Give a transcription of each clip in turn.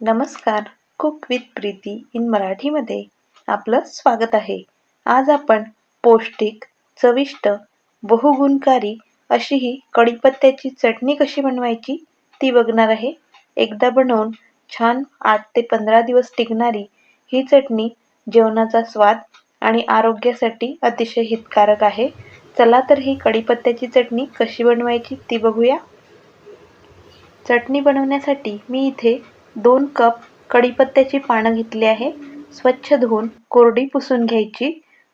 नमस्कार. Cook with Preeti in मराठीमध्ये आपलं स्वागत आहे. आज आपण पौष्टिक चविष्ट बहुगुणकारी अशी ही कढीपत्त्याची चटणी कशी बनवायची ती बघणार आहे. एकदा बनवून छान आठ ते पंधरा दिवस टिकणारी ही चटणी जेवणाचा स्वाद आणि आरोग्यासाठी अतिशय हितकारक आहे. चला तर ही कढीपत्त्याची चटणी कशी बनवायची ती बघूया. चटणी बनवण्यासाठी मी इथे दोन कप कढीपत्त्याची पानं घेतली आहे. स्वच्छ धुवून कोरडी पुसून घ्यायची.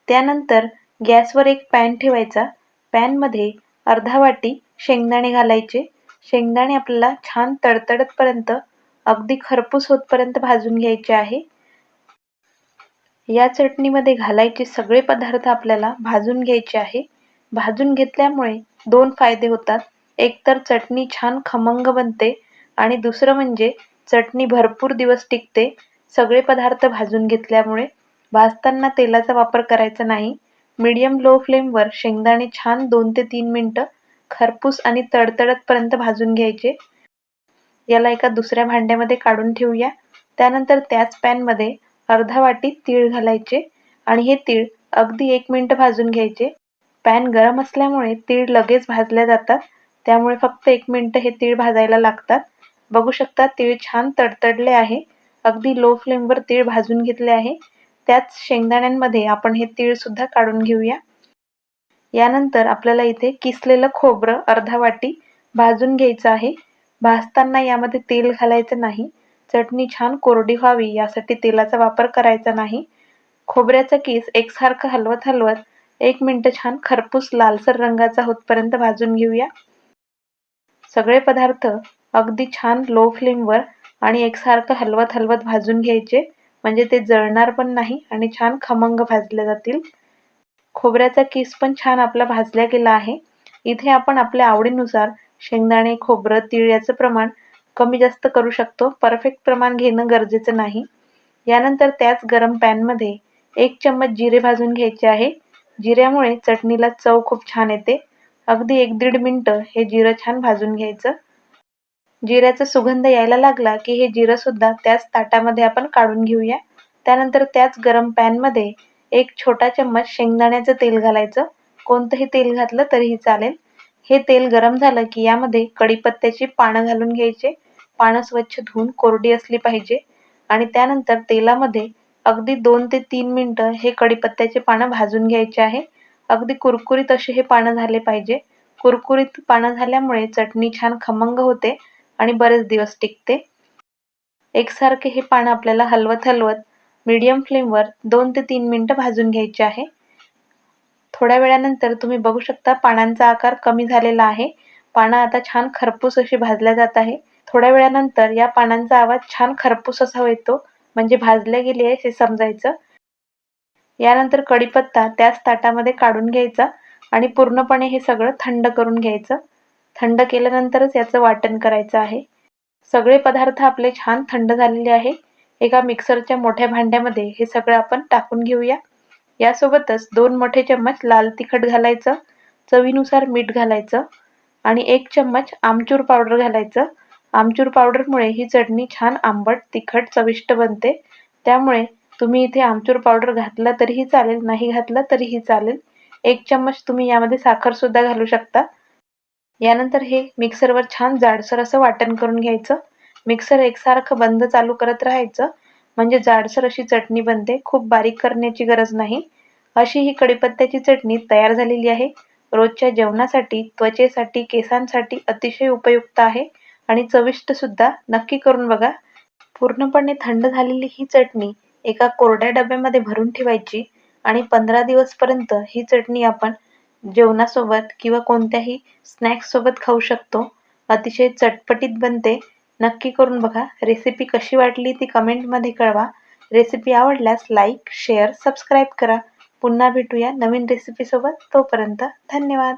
त्यानंतर गॅसवर एक पॅन ठेवायचा. पॅनमध्ये अर्धा वाटी शेंगदाणे घालायचे. शेंगदाणे आपल्याला छान तडतडतपर्यंत अगदी खरपूस होतपर्यंत भाजून घ्यायचे आहे. या चटणीमध्ये घालायचे सगळे पदार्थ आपल्याला भाजून घ्यायचे आहे. भाजून घेतल्यामुळे दोन फायदे होतात. एक तर चटणी छान खमंग बनते आणि दुसरं म्हणजे चटणी भरपूर दिवस टिकते. सगळे पदार्थ भाजून घेतल्यामुळे भाजताना तेलाचा वापर करायचा नाही. मीडियम लो फ्लेमवर शेंगदाणे छान दोन ते तीन मिनटं खरपूस आणि तडतडतपर्यंत भाजून घ्यायचे. याला एका दुसऱ्या भांड्यामध्ये काढून ठेवूया. त्यानंतर त्याच पॅनमध्ये अर्धा वाटी तीळ घालायचे आणि हे तीळ अगदी एक मिनटं भाजून घ्यायचे. पॅन गरम असल्यामुळे तीळ लगेच भाजल्या जातात. त्यामुळे फक्त एक मिनटं हे तीळ भाजायला लागतात. बघू शकता तीळ छान तडतडले आहे. अगदी लो फ्लेमवर तीळ भाजून घेतले आहे. त्याच शेंगदाण्यांमध्ये आपण हे तीळ सुद्धा काढून घेऊया. यानंतर आपल्याला इथे किसलेलं खोबरं अर्धा वाटी भाजून घ्यायचं आहे. भाजताना यामध्ये तेल घालायचं नाही. चटणी छान कोरडी व्हावी यासाठी तेलाचा वापर करायचा नाही. खोबऱ्याचा किस एकसारखं हलवत हलवत एक मिनटं छान खरपूस लालसर रंगाचा होतपर्यंत भाजून घेऊया. सगळे पदार्थ अगदी छान लो फ्लेमवर आणि एकसारखं हलवत हलवत भाजून घ्यायचे. म्हणजे ते जळणार पण नाही आणि छान खमंग भाजले जातील. खोबऱ्याचा किस पण छान आपला भाजला गेला आहे. इथे आपण आपल्या आवडीनुसार शेंगदाणे खोबरं तीळ याचं प्रमाण कमी जास्त करू शकतो. परफेक्ट प्रमाण घेणं गरजेचं नाही. यानंतर त्याच गरम पॅनमध्ये एक चम्मच जिरे भाजून घ्यायचे आहे. जिऱ्यामुळे चटणीला चव खूप छान येते. अगदी एक दीड मिनटं हे जिरं छान भाजून घ्यायचं. जिऱ्याचा सुगंध यायला लागला की हे जिरं सुद्धा त्याच ताटामध्ये आपण काढून घेऊया. त्यानंतर त्याच गरम पॅनमध्ये एक छोटा चम्मच शेंगदाण्याचं तेल घालायचं. कोणतंही तेल घातलं तरीही चालेल. हे तेल गरम झालं की यामध्ये कढीपत्त्याची पानं घालून घ्यायचे. पानं स्वच्छ धुवून कोरडी असली पाहिजे. आणि त्यानंतर तेलामध्ये अगदी दोन ते तीन मिनटं हे कढीपत्त्याचे पानं भाजून घ्यायचे आहे. अगदी कुरकुरीत असे हे पानं झाले पाहिजे. कुरकुरीत पानं झाल्यामुळे चटणी छान खमंग होते. आणि बरेच दिवस टिकते. एकसारखे हे पान आपल्याला हलवत हलवत मीडियम फ्लेमवर दोन ते तीन मिनटं भाजून घ्यायचे आहे. थोड्या वेळानंतर तुम्ही बघू शकता पानांचा आकार कमी झालेला आहे. पानं आता छान खरपूस अशी भाजल्या जात आहे. थोड्या वेळानंतर या पानांचा आवाज छान खरपूस असा येतो म्हणजे भाजल्या गेली आहे हे समजायचं. यानंतर कढीपत्ता त्याच ताटामध्ये काढून घ्यायचा आणि पूर्णपणे हे सगळं थंड करून घ्यायचं. थंड केल्यानंतरच याचं वाटण करायचं आहे. सगळे पदार्थ आपले छान थंड झालेले आहे. एका मिक्सरच्या मोठ्या भांड्यामध्ये हे सगळं आपण टाकून घेऊया. यासोबतच दोन मोठे चम्मच लाल तिखट घालायचं चवीनुसार मीठ घालायचं आणि एक चम्मच आमचूर पावडर घालायचं. आमचूर पावडरमुळे ही चटणी छान आंबट तिखट चविष्ट बनते. त्यामुळे तुम्ही इथे आमचूर पावडर घातला तरीही चालेल नाही घातलं तरीही चालेल. एक चम्मच तुम्ही यामध्ये साखरसुद्धा घालू शकता. यानंतर हे मिक्सरवर छान जाडसर असं वाटण करून घ्यायचं. मिक्सर एकसारखं बंद चालू करत राहायचं. म्हणजे जाडसर अशी चटणी बनते. खूप बारीक करण्याची गरज नाही. अशी ही कढीपत्त्याची चटणी तयार झालेली आहे. रोजच्या जेवणासाठी त्वचेसाठी केसांसाठी अतिशय उपयुक्त आहे. आणि चविष्ट सुद्धा. नक्की करून बघा. पूर्णपणे थंड झालेली ही चटणी एका कोरड्या डब्यामध्ये भरून ठेवायची आणि पंधरा दिवसपर्यंत ही चटणी आपण जेवणासोबत किंवा कोणत्याही स्नॅक्ससोबत खाऊ शकतो. अतिशय चटपटीत बनते. नक्की करून बघा. रेसिपी कशी वाटली ती कमेंटमध्ये कळवा. रेसिपी आवडल्यास लाईक शेअर सबस्क्राईब करा. पुन्हा भेटूया नवीन रेसिपीसोबत तोपर्यंत धन्यवाद.